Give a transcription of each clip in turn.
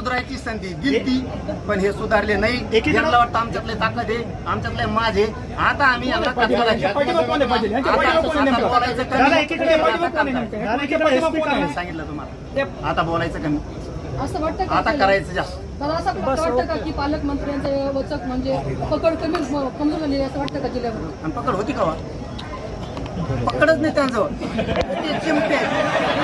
सुधारायची संधी दिलती पण हे सुधारले नाही. वाटतं आमच्यातले ताकद आहे आमच्यातले माझे आता आम्ही यांना? सांगितलं तुम्हाला. आता बोलायचं कमी. असं वाटतं आता? करायचं जास्त. दादा असं वाटतं का की पालकमंत्र्यांचं वचक म्हणजे पकड कमी कमजोर झाली असं वाटतं का जिल्ह्यामध्ये? पकड होती का वा? पकडच नाही त्यांजवळ ते चिमटे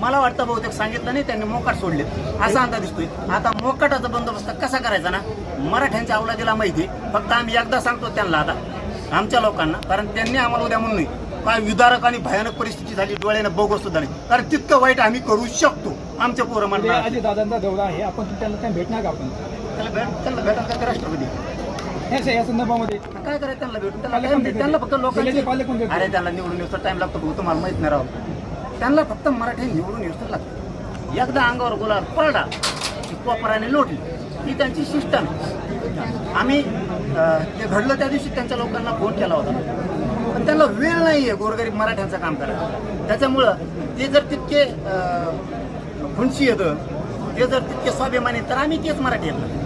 मला वाटतं बहुतेक सांगितलं नाही त्यांनी मोकाट सोडले असा अंदाज दिसतोय. आता मोकाटाचा बंदोबस्त कसा करायचा ना मराठ्यांच्या अवलादीला माहिती. फक्त आम्ही एकदा सांगतो त्यांना आता आमच्या लोकांना कारण त्यांनी आम्हाला उद्या म्हणून नाही. काय विदारक आणि भयानक परिस्थिती झाली डोळ्यानं बघू सुद्धा नाही. कारण तितकं वाईट आम्ही करू शकतो आमच्या पोरं म्हणणार दादांचा दौरा आहे आपण त्यांना काय भेटणार का आपण? त्याला भेट त्याला भेटायला काय राष्ट्रपती? या या संदर्भामध्ये. काय करायचं त्यांना भेटून? त्यांना फक्त देतात? अरे त्यांना निवडून टाइम लागतो तुम्हाला माहीत नाही राव. त्यांना फक्त मराठी निवडून येऊ लागतं. एकदा अंगावर गुलाल पळला की कोपराने लोटली. ही त्यांची सिस्टम आम्ही ते घडलं त्या दिवशी त्यांच्या लोकांना फोन केला होता. पण त्यांना वेळ नाही आहे गोरगरीब मराठ्यांचं काम करायला. त्याच्यामुळं ते जर तितके खुंशी खुनशी येतं ते जर तितके स्वाभिमानी तर आम्ही तेच मराठी येतं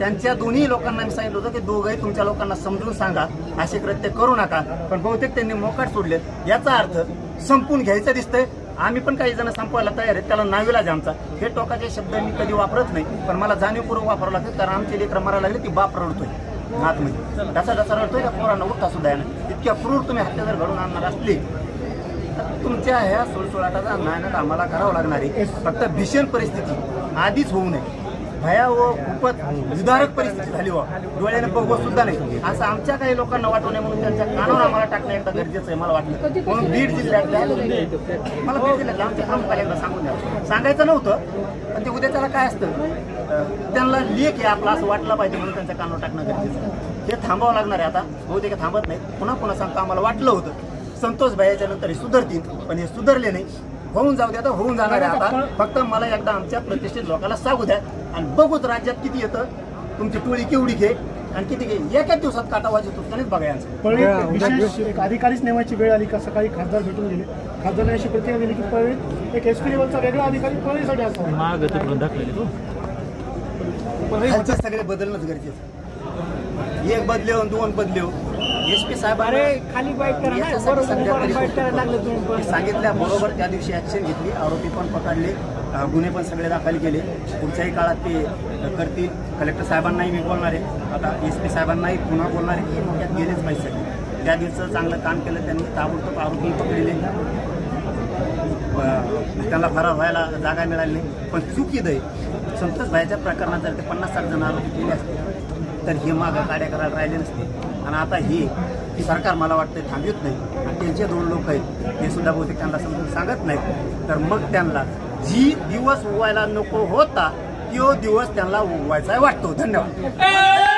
त्यांच्या दोन्ही लोकांना मी सांगितलं होतं की दोघंही तुमच्या लोकांना समजून सांगा. असे कृत्य करू नका. पण बहुतेक त्यांनी मोकाट सोडले. याचा अर्थ संपून घ्यायचं दिसतंय. आम्ही पण काही जण संपवायला तयार आहेत. त्याला नाविलाज आमचा. हे टोकाचे शब्द मी कधी वापरत नाही. पण मला जाणीवपूर्वक वापरावं लागतं. कारण आमची लेकरं मरायला लागली ती बाप रडतोय. आतमध्ये म्हणजे. डसा डसा रडतोय त्या पोरांना उठता सुद्धा यानं इतक्या क्रूर तुम्ही हत्या जर घडून आणणार असली तर तुमच्या ह्या सुळसुळाटाचा नायनाट आम्हाला करावं लागणार आहे? फक्त भीषण परिस्थिती. आधीच होऊ नये. भयावह खूपच विदारक परिस्थिती झाली व डोळ्याने बघू सुद्धा नाही. असं आमच्या काही लोकांना वाटू नये म्हणून त्यांच्या कानावर आम्हाला टाकणं एकदा गरजेचं आहे मला वाटलं. म्हणून बीड जिल्ह्यातल्या मला बीड जिल्ह्यातल्या आमच्या प्रमुखाला एकदा सांगून द्या. सांगायचं नव्हतं पण ते उद्या त्याला काय असतं? त्यांना लेख आहे आपला असं वाटलं पाहिजे म्हणून त्यांच्या कानावर टाकणं गरजेचं आहे. हे थांबावं लागणार आहे आता. बहुतेक थांबत नाही पुन्हा पुन्हा सांगतो आम्हाला वाटलं होतं. संतोष भाई नंतर हे सुधारतील पण हे सुधारले नाही. होऊन जाऊ द्या तर होऊन जाणार आहे आता फक्त मला एकदा आमच्या प्रतिष्ठित लोकांना सांगू द्या. आणि बघूच राज्यात किती येतं. तुमची टोळी केवढी घे. आणि किती घे. एकाच दिवसात काटा वाजत होत बागा यांचं. पळवी विशेष एक अधिकारीच नेमायची वेळ आली का? सकाळी खासदार भेटून गेले. खासदारांनी अशी प्रतिक्रिया दिली की पळवी एक एस पी लेवलचा वेगळा अधिकारी पळवीसाठी असावा. माग तिकडून दाखवले तू. खालचे सगळे बदलणंच गरजेचं एक बदले दोन बदले एस पी साहेब खाली बाईट करा सांगितल्या बरोबर त्या दिवशी ऍक्शन घेतली आरोपी पण पकडले गुन्हे पण सगळे दाखल केले. पुढच्याही काळात ते करतील. कलेक्टर साहेबांनाही मी बोलणार आहे. आता एस पी साहेबांनाही पुन्हा बोलणार आहे की मोठ्यात गेलेच पाहिजे. त्या दिवसाचं चांगलं काम केलं त्यांनी ताबडतोब आरोपी पकडले. त्यांना फरार व्हायला जागा मिळाली नाही. पण चुकीद आहे संतोष भाईच्या प्रकरणात जर ते पन्नास साठ जण आरोपी केले असते तर हे मागं कार्य करायला राहिले नसते. आणि आता हे सरकार मला वाटतं थांबवत नाही. आणि त्यांचे दोन लोक आहेत हे सुद्धा बहुतेक त्यांना समजून सांगत नाहीत. तर मग त्यांना जी दिवस उगवायला नको होता तो दिवस त्यांना उगवायचा वाटतो. धन्यवाद.